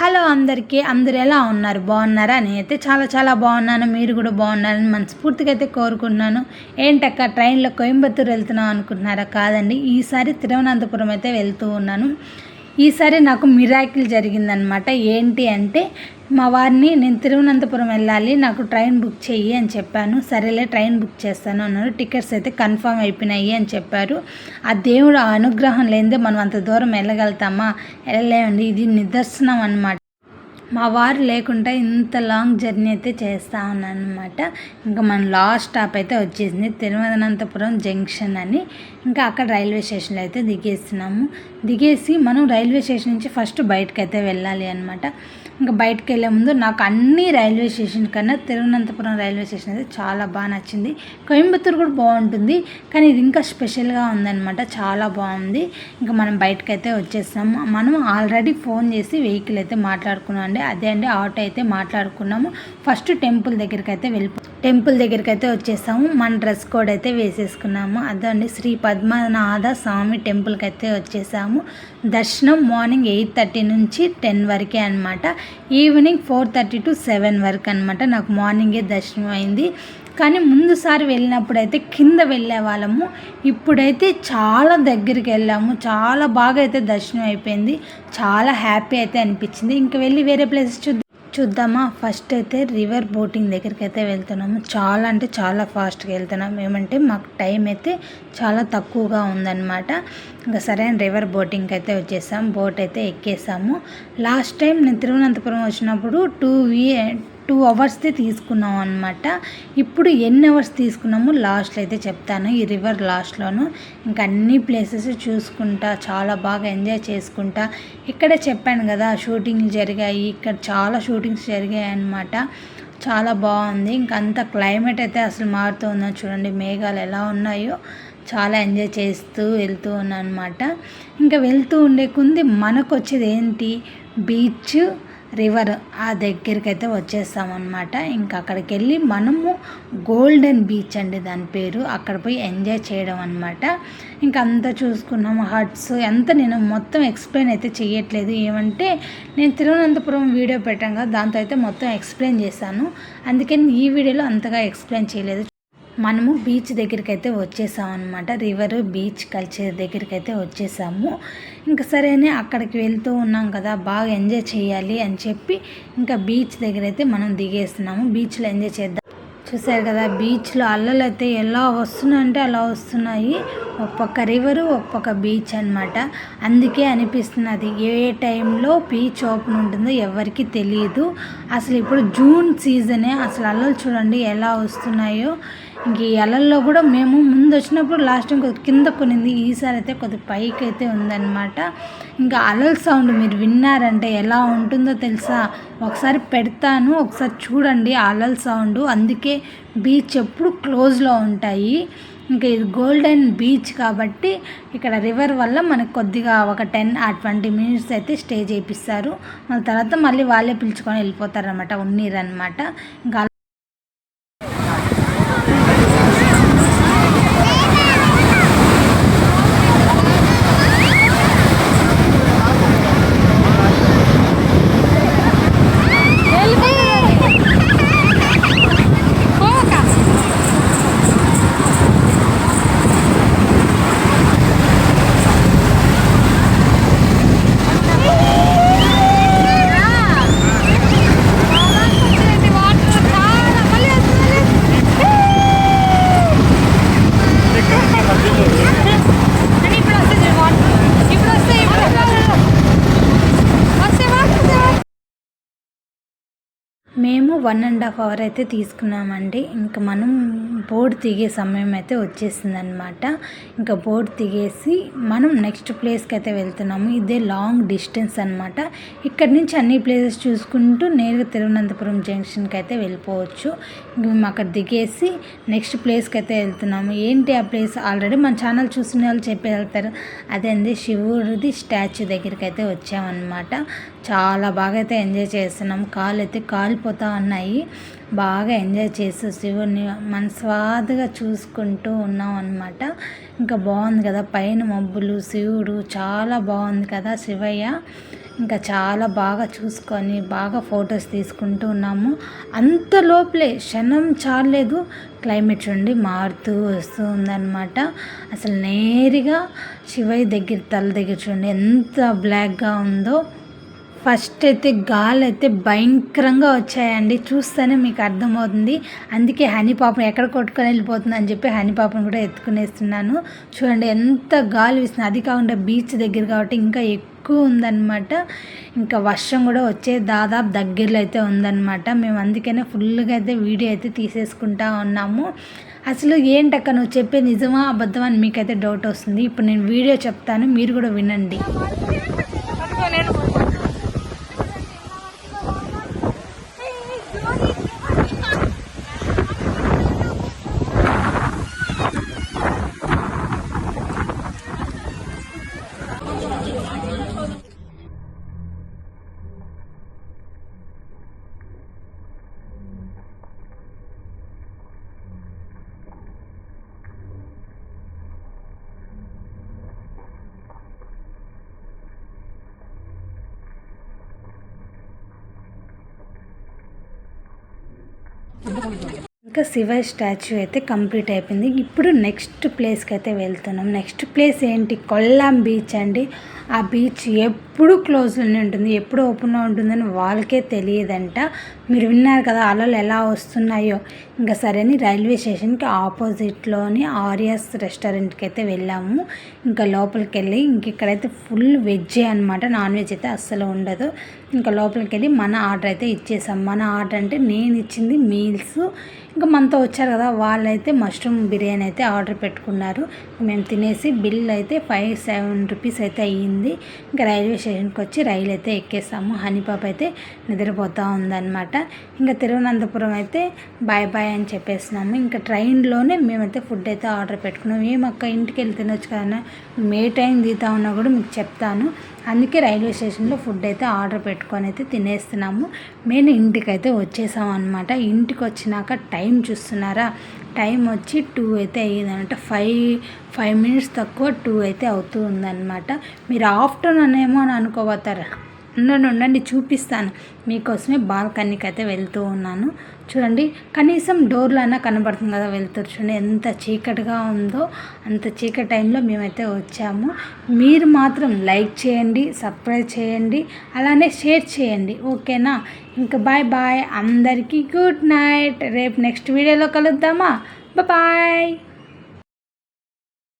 Hello అందరికీ అందరు ఎలా ఉన్నారు? బాగున్నారా? నేనైతే చాలా చాలా బాగున్నాను. మీరు కూడా బాగున్నారని మనస్ఫూర్తిగా అయితే కోరుకుంటున్నాను. ఏంటక్క ట్రైన్లో కోయంబత్తూరు వెళ్తున్నాం అనుకుంటున్నారా? కాదండి ఈసారి తిరువనంతపురం అయితే వెళ్తూ ఉన్నాను. ఈసారి నాకు మిరాకిల్ జరిగిందనమాట ఏంటి అంటే మా వారిని నేను తిరువనంతపురం వెళ్ళాలి నాకు ట్రైన్ బుక్ చెయ్యి అని చెప్పాను. సరేలే ట్రైన్ బుక్ చేస్తాను అన్నారు. టికెట్స్ అయితే కన్ఫర్మ్ అయిపోయినాయి అని చెప్పారు. ఆ దేవుడు అనుగ్రహం లేనిదే మనం అంత దూరం వెళ్ళగలుగుతామా? వెళ్ళలేమండి. ఇది నిదర్శనం అనమాట మా వారు లేకుండా ఇంత లాంగ్ జర్నీ అయితే చేస్తా ఉన్నాను అనమాట ఇంకా మన లాస్ట్ స్టాప్ అయితే వచ్చేసింది తిరువనంతపురం జంక్షన్ అని. ఇంకా అక్కడ రైల్వే స్టేషన్లో అయితే దిగేస్తున్నాము. దిగేసి మనం రైల్వే స్టేషన్ నుంచి ఫస్ట్ బయటకు అయితే వెళ్ళాలి అనమాట ఇంకా బయటకు వెళ్ళే ముందు నాకు అన్ని రైల్వే స్టేషన్ కన్నా తిరువనంతపురం రైల్వే స్టేషన్ అయితే చాలా బాగా నచ్చింది. కోయంబత్తూరు కూడా బాగుంటుంది కానీ ఇది ఇంకా స్పెషల్గా ఉందన్నమాట. చాలా బాగుంది. ఇంకా మనం బయటకు అయితే వచ్చేస్తాము మనం ఆల్రెడీ ఫోన్ చేసి వెహికల్ అయితే మాట్లాడుకున్నాం అండి అదే అండి ఆటో అయితే మాట్లాడుకున్నాము. ఫస్ట్ టెంపుల్ దగ్గరికి అయితే వెళ్ళిపో టెంపుల్ దగ్గరికి అయితే వచ్చేసాము. మన డ్రెస్ కోడ్ అయితే వేసేసుకున్నాము. అదండి శ్రీ పద్మనాథ స్వామి టెంపుల్కి అయితే వచ్చేసాము. దర్శనం మార్నింగ్ ఎయిట్ థర్టీ నుంచి టెన్ వరకే అనమాట evening four thirty to seven వరకు అనమాట నాకు మార్నింగే దర్శనం అయింది. కానీ ముందుసారి వెళ్ళినప్పుడు అయితే కింద వెళ్ళే వాళ్ళము. ఇప్పుడైతే చాలా దగ్గరికి వెళ్ళాము. చాలా బాగా అయితే దర్శనం అయిపోయింది. చాలా హ్యాపీ అయితే అనిపించింది. ఇంకా వెళ్ళి వేరే ప్లేసెస్ చూద్దాం. చూద్దామా? ఫస్ట్ అయితే రివర్ బోటింగ్ దగ్గరికి అయితే వెళ్తున్నాము. చాలా అంటే చాలా ఫాస్ట్గా వెళ్తున్నాము ఏమంటే మాకు టైం అయితే చాలా తక్కువగా ఉందన్నమాట. ఇంకా సరైన రివర్ బోటింగ్కి అయితే వచ్చేసాం. బోట్ అయితే ఎక్కేసాము. లాస్ట్ టైం నేను తిరువనంతపురం వచ్చినప్పుడు టూ వీ టూ అవర్స్ది తీసుకున్నాం అనమాట ఇప్పుడు ఎన్ని అవర్స్ తీసుకున్నామో లాస్ట్లో అయితే చెప్తాను. ఈ రివర్ లాస్ట్లోను. ఇంకా అన్ని ప్లేసెస్ చూసుకుంటా చాలా బాగా ఎంజాయ్ చేసుకుంటా. ఇక్కడే చెప్పాను కదా షూటింగ్లు జరిగాయి. ఇక్కడ చాలా షూటింగ్స్ జరిగాయి అనమాట చాలా బాగుంది. ఇంకా అంత క్లైమేట్ అయితే అసలు మారుతూ ఉందని చూడండి. మేఘాలు ఎలా ఉన్నాయో చాలా ఎంజాయ్ చేస్తూ వెళ్తూ ఉన్నాను అనమాట ఇంకా వెళ్తూ ఉండే కొంది మనకు వచ్చేది ఏంటి? బీచ్. రివర్ ఆ దగ్గరికి అయితే వచ్చేస్తామన్నమాట. ఇంకా అక్కడికి వెళ్ళి మనము గోల్డెన్ బీచ్ అండి దాని పేరు. అక్కడ పోయి ఎంజాయ్ చేయడం అనమాట ఇంకా అంతా చూసుకున్నాము హట్స్ ఎంత నేను మొత్తం ఎక్స్ప్లెయిన్ అయితే చేయట్లేదు ఏమంటే నేను తిరువనంతపురం వీడియో పెట్టాను కదా దాంతో అయితే మొత్తం ఎక్స్ప్లెయిన్ చేశాను. అందుకని ఈ వీడియోలో అంతగా ఎక్స్ప్లెయిన్ చేయలేదు. మనము బీచ్ దగ్గరికి అయితే వచ్చేసాం అనమాట రివర్ బీచ్ కల్చర్ దగ్గరికి అయితే వచ్చేసాము. ఇంకా సరేనే అక్కడికి వెళ్తూ ఉన్నాం కదా బాగా ఎంజాయ్ చేయాలి అని చెప్పి ఇంకా బీచ్ దగ్గర అయితే మనం దిగేస్తున్నాము. బీచ్లో ఎంజాయ్ చేద్దాం. చూసారు కదా బీచ్లో అల్లలు అయితే ఎలా వస్తున్నాయంటే అలా వస్తున్నాయి. ఒక పక్క రివరు ఒక పక్క బీచ్ అనమాట అందుకే అనిపిస్తున్నది ఏ టైంలో బీచ్ ఓపెన్ ఉంటుందో ఎవరికి తెలియదు అసలు ఇప్పుడు జూన్ సీజనే అసలు అల్లలు చూడండి ఎలా వస్తున్నాయో. ఇంక ఈ అలల్లో కూడా మేము ముందు వచ్చినప్పుడు లాస్ట్ టైం కొద్ది కింద కొనింది ఈసారి అయితే కొద్ది పైకి అయితే ఉందన్నమాట. ఇంకా అలల సౌండ్ మీరు విన్నారంటే ఎలా ఉంటుందో తెలుసా? ఒకసారి పెడతాను ఒకసారి చూడండి అలల సౌండ్. అందుకే బీచ్ ఎప్పుడు క్లోజ్లో ఉంటాయి. ఇంకా ఇది గోల్డెన్ బీచ్ కాబట్టి ఇక్కడ రివర్ వల్ల మనకు కొద్దిగా ఒక టెన్ ఆ ట్వంటీ మినిట్స్ అయితే స్టే చేపిస్తారు. మళ్ళీ తర్వాత మళ్ళీ వాళ్ళే పిలుచుకొని వెళ్ళిపోతారనమాట ఉన్నీరనమాట ఇంకా మేము వన్ అండ్ హాఫ్ అవర్ అయితే తీసుకున్నామండి. ఇంకా మనం బోర్డు దిగే సమయం అయితే వచ్చేసింది అనమాట ఇంకా బోర్డు దిగేసి మనం నెక్స్ట్ ప్లేస్కి అయితే వెళ్తున్నాము. ఇదే లాంగ్ డిస్టెన్స్ అనమాట ఇక్కడి నుంచి అన్ని ప్లేసెస్ చూసుకుంటూ నేరుగా తిరువనంతపురం జంక్షన్కి అయితే వెళ్ళిపోవచ్చు. మేము అక్కడ దిగేసి నెక్స్ట్ ప్లేస్కి అయితే వెళ్తున్నాము. ఏంటి ఆ ప్లేస్ ఆల్రెడీ మన ఛానల్ చూసిన వాళ్ళు చెప్పి వెళ్తారు అదే అండి శివుడిది స్టాచ్యూ దగ్గరికి అయితే వచ్చామన్నమాట. చాలా బాగా అయితే ఎంజాయ్ చేస్తున్నాం. కాళ్ళు అయితే కాలిపోతూ ఉన్నాయి. బాగా ఎంజాయ్ చేస్తూ శివుడిని మనస్వాదిగా చూసుకుంటూ ఉన్నాం అనమాట ఇంకా బాగుంది కదా పైన మబ్బులు శివుడు చాలా బాగుంది కదా శివయ్య. ఇంకా చాలా బాగా చూసుకొని బాగా ఫొటోస్ తీసుకుంటూ ఉన్నాము. అంత లోపలే క్షణం చాలేదు క్లైమేట్ చూడండి మారుతూ వస్తూ ఉందన్నమాట. అసలు నేరుగా శివయ్య దగ్గర తల దగ్గర చూడండి ఎంత బ్లాక్గా ఉందో. ఫస్ట్ అయితే గాలి అయితే భయంకరంగా వచ్చాయండి. చూస్తేనే మీకు అర్థమవుతుంది. అందుకే హనీ పాపం ఎక్కడ కొట్టుకొని వెళ్ళిపోతుంది అని చెప్పి హనీ పాపను కూడా ఎత్తుకునేస్తున్నాను. చూడండి ఎంత గాలి వేస్తుంది. అది కాకుండా బీచ్ దగ్గర కాబట్టి ఇంకా ఎక్కువ ఉందన్నమాట. ఇంకా వర్షం కూడా వచ్చే దాదాపు దగ్గరలో అయితే ఉందన్నమాట. మేము అందుకనే ఫుల్గా అయితే వీడియో అయితే తీసేసుకుంటా ఉన్నాము. అసలు ఏంటక్క నువ్వు చెప్పే నిజమా అబద్ధమా అని మీకైతే డౌట్ వస్తుంది. ఇప్పుడు నేను వీడియో చెప్తాను. మీరు కూడా వినండి. ఇంకా శివ స్టాచ్యూ అయితే కంప్లీట్ అయిపోయింది. ఇప్పుడు నెక్స్ట్ ప్లేస్కి అయితే వెళ్తున్నాం. నెక్స్ట్ ప్లేస్ ఏంటి? కొల్లాం బీచ్ అండి. ఆ బీచ్ ఎప్పుడు క్లోజ్లోనే ఉంటుంది. ఎప్పుడు ఓపెన్లో ఉంటుందని వాళ్ళకే తెలియదంట. మీరు విన్నారు కదా అలలు ఎలా వస్తున్నాయో. ఇంకా సరే అని రైల్వే స్టేషన్కి ఆపోజిట్లోని ఆర్యస్ రెస్టారెంట్కి అయితే వెళ్ళాము. ఇంకా లోపలికి వెళ్ళి ఇంక ఇక్కడైతే ఫుల్ వెజ్జే అనమాట నాన్ వెజ్ అయితే అస్సలు ఉండదు. ఇంకా లోపలికి వెళ్ళి మన ఆర్డర్ అయితే ఇచ్చేసాం. మన ఆర్డర్ అంటే నేను ఇచ్చింది మీల్స్. ఇంకా మనతో వచ్చారు కదా వాళ్ళైతే మష్రూమ్ బిర్యానీ అయితే ఆర్డర్ పెట్టుకున్నారు. మేము తినేసి బిల్ అయితే ఫైవ్ సెవెన్ రూపీస్ అయితే అయ్యింది. ఇంకా రైల్వే స్టేషన్కి వచ్చి రైలు అయితే ఎక్కేసాము. హనీపాప్ అయితే నిద్రపోతూ ఉందన్నమాట. ఇంకా తిరువనంతపురం అయితే బాయ్ బాయ్ అని చెప్పేసినాము. ఇంకా ట్రైన్లోనే మేమైతే ఫుడ్ అయితే ఆర్డర్ పెట్టుకున్నాం. ఏమక్క ఇంటికి వెళ్ళి తినొచ్చు కదా మేము ఏ టైం దిగుతా ఉన్నా కూడా మీకు చెప్తాను. అందుకే రైల్వే స్టేషన్లో ఫుడ్ అయితే ఆర్డర్ పెట్టుకొని అయితే తినేస్తున్నాము. మేము ఇంటికైతే వచ్చేసాం అనమాట ఇంటికి వచ్చినాక టైం చూస్తున్నారా? టైం వచ్చి టూ అయితే అయ్యిందనమాట ఫైవ్ ఫైవ్ మినిట్స్ తక్కువ టూ అయితే అవుతూ ఉందన్నమాట. మీరు ఆఫ్టర్నూన్ ఏమో అని అనుకోబోతారా? ఉండండి ఉండండి చూపిస్తాను. మీకోసమే బాల్కనీకి అయితే వెళ్తూ ఉన్నాను. చూడండి కనీసం డోర్లో అయినా కనబడుతుంది కదా వెళ్తారు. చూడండి ఎంత చీకటిగా ఉందో అంత చీకటి టైంలో మేమైతే వచ్చాము. మీరు మాత్రం లైక్ చేయండి సబ్స్క్రైబ్ చేయండి అలానే షేర్ చేయండి. ఓకేనా? ఇంకా బాయ్ బాయ్. అందరికీ గుడ్ నైట్. రేపు నెక్స్ట్ వీడియోలో కలుద్దామా? బాయ్.